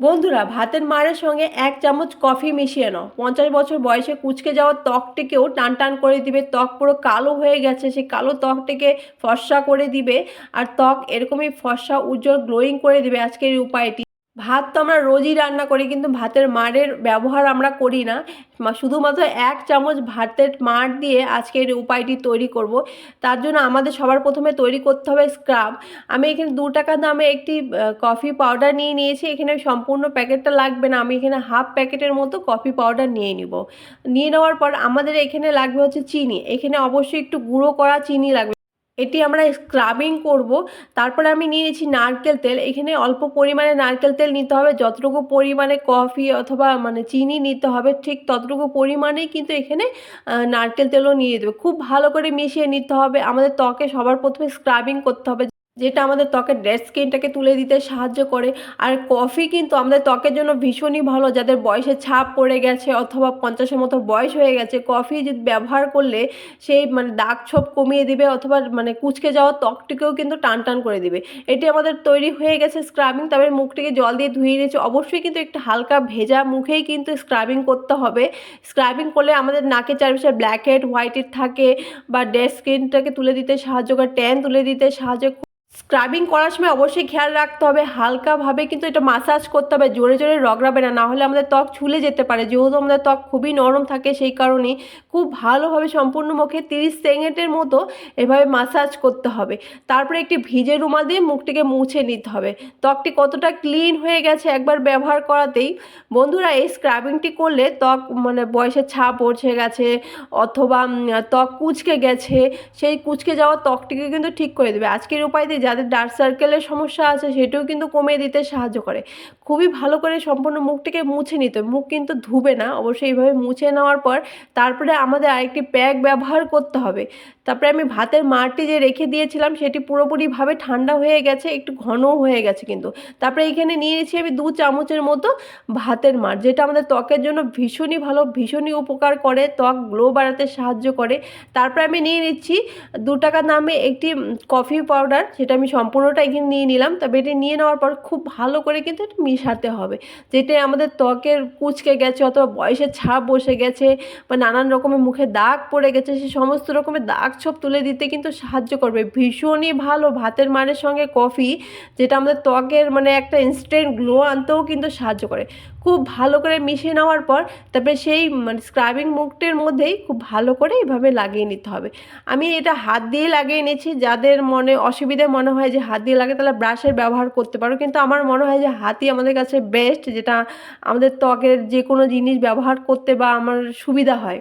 বন্ধুরা, ভাতের মারের সঙ্গে এক চামচ কফি মিশিয়ে নাও। পঞ্চাশ বছর বয়সে কুচকে যাওয়া ত্বকটিকেও টান টান করে দিবে। ত্বক পুরো কালো হয়ে গেছে, সেই কালো ত্বকটিকে ফর্সা করে দিবে। আর ত্বক এরকমই ফর্সা, উজ্জ্বল গ্লোয়িং করে দিবে। আজকের এই উপায়টি ভাত তো আমরা রোজই রান্না করি, কিন্তু ভাতের মাড়ের ব্যবহার আমরা করি না। শুধুমাত্র এক চামচ ভাতের মাড় দিয়ে আজকের উপায়টি তৈরি করব। তার জন্য আমাদের সবার প্রথমে তৈরি করতে হবে স্ক্রাব। আমি এখানে দু টাকা দামে একটি কফি পাউডার নিয়ে নিয়েছি। এখানে সম্পূর্ণ প্যাকেটটা লাগবে না। আমি এখানে হাফ প্যাকেটের মতো কফি পাউডার নিয়ে নিব। নিয়ে নেওয়ার পর আমাদের এখানে লাগবে হচ্ছে চিনি। এখানে অবশ্যই একটু গুঁড়ো করা চিনি লাগবে। এটি আমরা স্ক্রাবিং করব। তারপরে আমি নিয়ে নিয়েছি নারকেল তেল। এখানে অল্প পরিমাণে নারকেল তেল নিতে হবে। যতটুকু পরিমাণে কফি অথবা মানে চিনি নিতে হবে, ঠিক ততটুকু পরিমাণেই কিন্তু এখানে নারকেল তেলও নিয়ে দেবে খুব ভালো করে মিশিয়ে নিতে হবে। আমাদের ত্বকে সবার প্রথমে স্ক্রাবিং করতে হবে। যেটা আমাদের ত্বকের ডেড স্কিনটাকে তুলে দিতে সাহায্য করে। আর কফি কিন্তু আমাদের ত্বকের জন্য ভীষণই ভালো, যাদের বয়সের ছাপ পড়ে গেছে অথবা পঞ্চাশের মতো বয়স হয়ে গেছে কফি যদি ব্যবহার করলে সেই মানে দাগ ছোপ কমিয়ে দিবে অথবা মানে কুচকে যাওয়া ত্বকটিকেও কিন্তু টান টান করে দিবে। এটি আমাদের তৈরি হয়ে গেছে স্ক্রাবিং তারপরে মুখটিকে জল দিয়ে ধুয়ে নিয়েছে। অবশ্যই কিন্তু একটু হালকা ভেজা মুখেই কিন্তু স্ক্রাবিং করতে হবে। স্ক্রাবিং করলে আমাদের নাকের চারপাশে ব্ল্যাক হেড হোয়াইট থাকে বা ডেড স্কিনটাকে তুলে দিতে সাহায্য করে ট্যান তুলে দিতে সাহায্য। স্ক্রাবিং করার সময় অবশ্যই খেয়াল রাখতে হবে, হালকাভাবে কিন্তু এটা মাসাজ করতে হবে, জোরে জোরে রগড়াবে না, নাহলে আমাদের ত্বক ছুলে যেতে পারে। যেহেতু আমাদের ত্বক খুবই নরম থাকে সেই কারণে খুব ভালোভাবে সম্পূর্ণ মুখে তিরিশ সেকেন্ডের মতো এভাবে মাসাজ করতে হবে। তারপরে একটি ভিজে রুমাল দিয়ে মুখটিকে মুছে নিতে হবে। ত্বকটি কতটা ক্লিন হয়ে গেছে একবার ব্যবহার করাতেই, বন্ধুরা এই স্ক্রাবিংটি করলে ত্বক মানে বয়সের ছাপ পড়ছে, গেছে, অথবা ত্বক কুচকে গেছে, সেই কুচকে যাওয়া ত্বকটিকে কিন্তু ঠিক করে দেবে। আজকের উপায় যাদের ডার্ক সার্কেলের সমস্যা আছে সেটাও কিন্তু কমিয়ে দিতে সাহায্য করে। খুবই ভালো করে সম্পূর্ণ মুখটিকে মুছে নিতে। মুখ কিন্তু ধুবে না, অবশ্যই এইভাবে মুছে নেওয়ার পর তারপরে আমাদের আরেকটি প্যাক ব্যবহার করতে হবে। তারপরে আমি ভাতের মারটি যে রেখে দিয়েছিলাম সেটি পুরোপুরিভাবে ঠান্ডা হয়ে গেছে, একটু ঘনও হয়ে গেছে কিন্তু। তারপরে এখানে নিয়ে নিয়েছি আমি দু চামচের মতো ভাতের মার যেটা আমাদের ত্বকের জন্য ভীষণই ভালো, ভীষণই উপকার করে, ত্বক গ্লো বাড়াতে সাহায্য করে। তারপরে আমি নিয়ে নিচ্ছি দু টাকা দামে একটি কফি পাউডার, সেটা আমি সম্পূর্ণটা এখানে নিয়ে নিলাম। তবে এটি নিয়ে নেওয়ার পর খুব ভালো করে কিন্তু মিশাতে হবে। যেটাই আমাদের ত্বকের কুচকে গেছে অথবা বয়সের ছাপ বসে গেছে বা নানান রকমের মুখে দাগ পড়ে গেছে, সে সমস্ত রকমের দাগ ছোপ তুলে দিতে কিন্তু সাহায্য করবে। ভীষণই ভালো ভাতের মানের সঙ্গে কফি, যেটা আমাদের ত্বকের মানে একটা ইনস্ট্যান্ট গ্লো আনতেও কিন্তু সাহায্য করে। খুব ভালো করে মিশিয়ে নেওয়ার পর তারপরে সেই মানে স্ক্রাবিং মুখটির মধ্যেই খুব ভালো করে এভাবে লাগিয়ে নিতে হবে। আমি এটা হাত দিয়ে লাগিয়ে নিয়েছি যাদের মনে অসুবিধে মনে হয় যে হাত দিয়ে লাগে তাহলে ব্রাশের ব্যবহার করতে পারো। কিন্তু আমার মনে হয় যে হাতই আমাদের কাছে বেস্ট যেটা আমাদের ত্বকের যে কোনো জিনিস ব্যবহার করতে বা আমার সুবিধা হয়।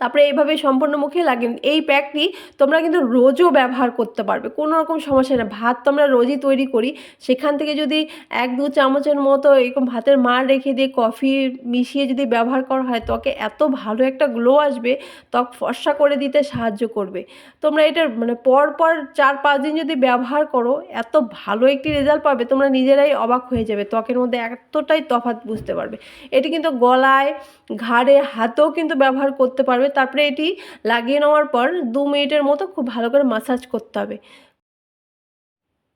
তারপরে এইভাবে সম্পূর্ণ মুখে লাগিয়ে এই প্যাকটি তোমরা কিন্তু রোজও ব্যবহার করতে পারবে। কোনো রকম সমস্যা নেই। ভাত তো আমরা রোজই তৈরি করি। সেখান থেকে যদি এক, দু চামচের মতো এরকম ভাতের মার রেখে দিয়ে কফি মিশিয়ে যদি ব্যবহার করা হয়, ত্বকে এত ভালো একটা গ্লো আসবে, ত্বক ফর্সা করে দিতে সাহায্য করবে। তোমরা এটার মানে পর পর চার, পাঁচ দিন যদি ব্যবহার করো, এত ভালো একটি রেজাল্ট পাবে, তোমরা নিজেরাই অবাক হয়ে যাবে। ত্বকের মধ্যে এতটাই তফাৎ বুঝতে পারবে। এটি কিন্তু গলায়, ঘাড়ে, হাতেও কিন্তু ব্যবহার করতে পারবে। তারপরে এটি লাগিয়ে নেওয়ার পর দু মিনিটের মতো খুব ভালো করে মাসাজ করতে হবে।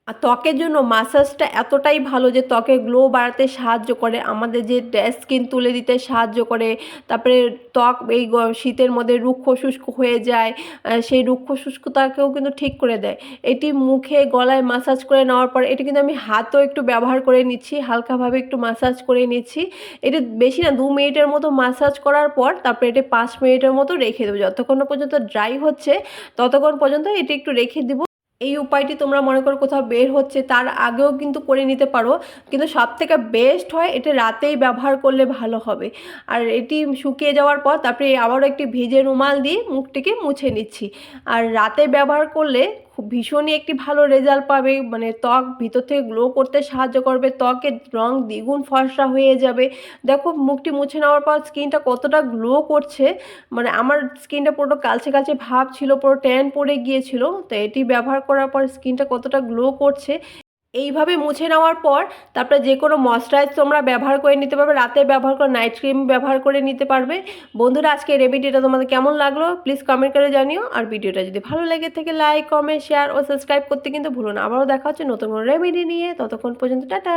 আর ত্বকের জন্য মাসাজটা এতটাই ভালো যে ত্বকে গ্লো বাড়াতে সাহায্য করে। আমাদের যে স্কিন তুলে দিতে সাহায্য করে। তারপরে ত্বক এই শীতের মধ্যে রুক্ষ শুষ্ক হয়ে যায় সেই রুক্ষ শুষ্কতাকেও কিন্তু ঠিক করে দেয়। এটি মুখে, গলায় মাসাজ করে নেওয়ার পর এটি কিন্তু আমি হাতও একটু ব্যবহার করে নিচ্ছি, হালকাভাবে একটু মাসাজ করে নিচ্ছি। এটি বেশি না, দু মিনিটের মতো মাসাজ করার পর তারপরে এটি পাঁচ মিনিটের মতো রেখে দেবো। যতক্ষণ পর্যন্ত ড্রাই হচ্ছে, ততক্ষণ পর্যন্ত এটি একটু রেখে দিব। এই উপায়টি তোমরা মনে করো কোথাও বের হচ্ছে, তার আগেও কিন্তু করে নিতে পারো। কিন্তু সব থেকে বেস্ট হয় এটা রাতেই ব্যবহার করলে ভালো হবে। আর এটি শুকিয়ে যাওয়ার পর তারপরে আবারও একটি ভিজে রুমাল দিয়ে মুখটিকে মুছে নিচ্ছি। আর রাতে ব্যবহার করলে খুব ভীষণই একটি ভালো রেজাল্ট পাবে। মানে ত্বক ভিতর থেকে গ্লো করতে সাহায্য করবে। ত্বকের রং দ্বিগুণ ফর্সা হয়ে যাবে। দেখো, মুখটি মুছে নেওয়ার পর স্কিনটা কতটা গ্লো করছে। মানে আমার স্কিনটা পুরো কালচে কালচে ভাব ছিল, পুরো ট্যান পড়ে গিয়েছিল। তো এটি ব্যবহার করার পর স্কিনটা কতটা গ্লো করছে। এইভাবে মুছে নেওয়ার পর তারপরে যে কোনো ময়শ্চারাইজ তোমরা ব্যবহার করে নিতে পারবে, রাতে ব্যবহার করে নাইট ক্রিম ব্যবহার করে নিতে পারবে। বন্ধুরা, আজকে রেমিডিটা তোমাদের কেমন লাগল? প্লিজ কমেন্ট করে জানিও। আর ভিডিওটা যদি ভালো লাগে থেকে লাইক কমেন্ট শেয়ার ও সাবস্ক্রাইব করতে কিন্তু ভুলো না। আবারও দেখা হচ্ছে নতুন কোনো রেমেডি নিয়ে। ততক্ষণ পর্যন্ত, টাটা!